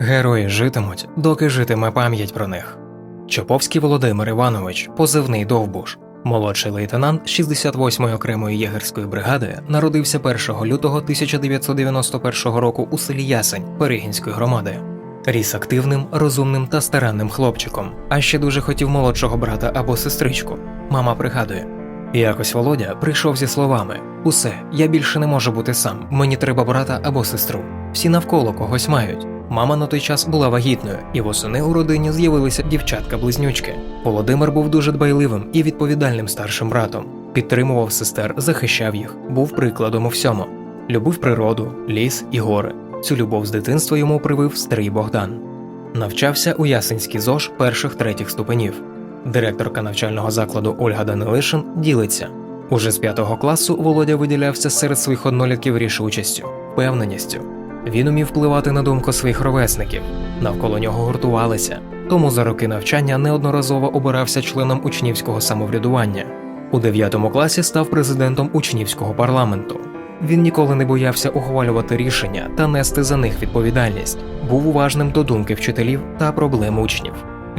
Герої житимуть, доки житиме пам'ять про них. Чоповський Володимир Іванович, позивний Довбуш, молодший лейтенант 68-ї окремої єгерської бригади, народився 1 лютого 1991 року у селі Ясень Перегінської громади. Ріс активним, розумним та старанним хлопчиком, а ще дуже хотів молодшого брата або сестричку. Мама пригадує. Якось Володя прийшов зі словами: Усе, я більше не можу бути сам, мені треба брата або сестру. Всі навколо когось мають. Мама на той час була вагітною, і восени у родині з'явилися дівчатка-близнючки. Володимир був дуже дбайливим і відповідальним старшим братом, підтримував сестер, захищав їх, був прикладом у всьому. Любив природу, ліс і гори. Цю любов з дитинства йому привив старий Богдан. Навчався у Ясенській ЗОЖ перших третіх ступенів. Директорка навчального закладу Ольга Данилишин ділиться. Уже з п'ятого класу Володя виділявся серед своїх однолітків рішучістю, впевненістю. Він умів впливати на думку своїх ровесників, навколо нього гуртувалися, тому за роки навчання неодноразово обирався членом учнівського самоврядування. У 9 класі став президентом учнівського парламенту. Він ніколи не боявся ухвалювати рішення та нести за них відповідальність, був уважним до думки вчителів та проблем учнів.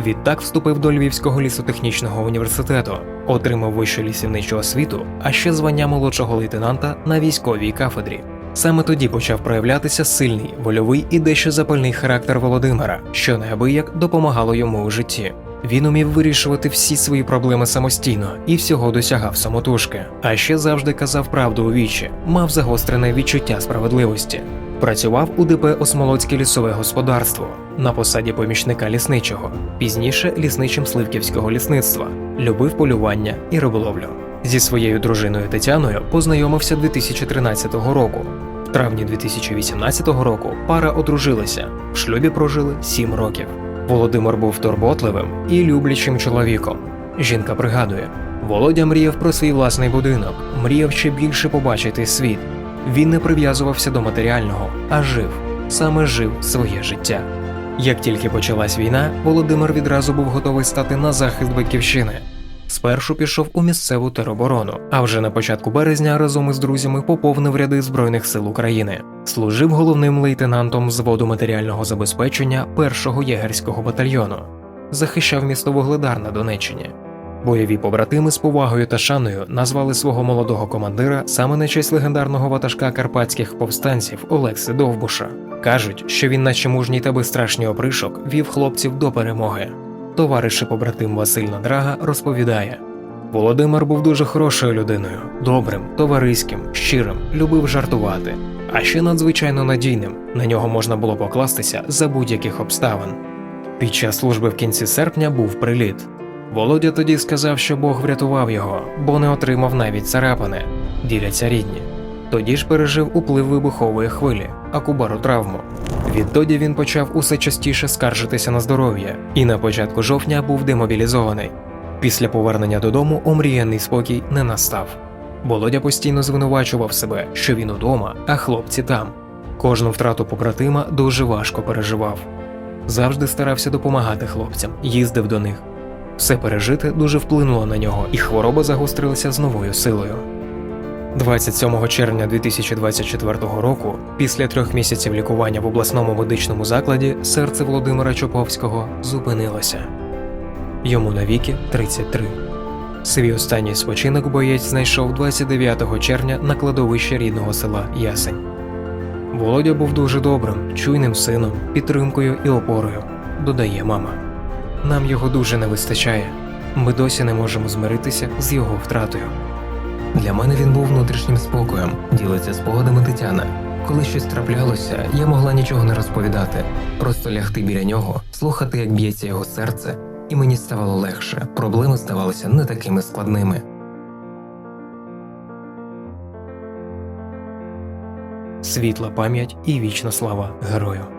Відтак вступив до Львівського лісотехнічного університету, отримав вищу лісівничу освіту, а ще звання молодшого лейтенанта на військовій кафедрі. Саме тоді почав проявлятися сильний, вольовий і дещо запальний характер Володимира, що неабияк допомагало йому у житті. Він умів вирішувати всі свої проблеми самостійно і всього досягав самотужки, а ще завжди казав правду у вічі, мав загострене відчуття справедливості. Працював у ДП Осмолоцьке лісове господарство на посаді помічника лісничого, пізніше лісничим Сливківського лісництва, любив полювання і риболовлю. Зі своєю дружиною Тетяною познайомився 2013 року. В травні 2018 року пара одружилася, в шлюбі прожили 7 років. Володимир був турботливим і люблячим чоловіком. Жінка пригадує: Володя мріяв про свій власний будинок, мріяв ще більше побачити світ. Він не прив'язувався до матеріального, а жив, саме жив своє життя. Як тільки почалась війна, Володимир відразу був готовий стати на захист батьківщини. Спершу пішов у місцеву тероборону, а вже на початку березня разом із друзями поповнив ряди Збройних сил України. Служив головним лейтенантом взводу матеріального забезпечення 1-го єгерського батальйону, захищав місто Вугледар на Донеччині. Бойові побратими з повагою та шаною назвали свого молодого командира саме на честь легендарного ватажка карпатських повстанців Олекси Довбуша. Кажуть, що він, наче мужній та безстрашній опришок, вів хлопців до перемоги. Товариш і побратим Василь Надрага розповідає: Володимир був дуже хорошою людиною, добрим, товариським, щирим, любив жартувати, а ще надзвичайно надійним. На нього можна було покластися за будь-яких обставин. Під час служби в кінці серпня був приліт. Володя тоді сказав, що Бог врятував його, бо не отримав навіть царапини, діляться рідні. Тоді ж пережив уплив вибухової хвилі, акубару травму. Відтоді він почав усе частіше скаржитися на здоров'я і на початку жовтня був демобілізований. Після повернення додому омріяний спокій не настав. Володя постійно звинувачував себе, що він удома, а хлопці там. Кожну втрату побратима дуже важко переживав. Завжди старався допомагати хлопцям, їздив до них. Все пережити дуже вплинуло на нього, і хвороба загострилася з новою силою. 27 червня 2024 року, після трьох місяців лікування в обласному медичному закладі, серце Володимира Чоповського зупинилося. Йому навіки 33. Свій останній спочинок боєць знайшов 29 червня на кладовищі рідного села Ясень. Володя був дуже добрим, чуйним сином, підтримкою і опорою, додає мама. Нам його дуже не вистачає. Ми досі не можемо змиритися з його втратою. Для мене він був внутрішнім спокоєм, ділиться спогадами Тетяна. Коли щось траплялося, я могла нічого не розповідати, просто лягти біля нього, слухати, як б'ється його серце, і мені ставало легше, проблеми здавалися не такими складними. Світла пам'ять і вічна слава герою.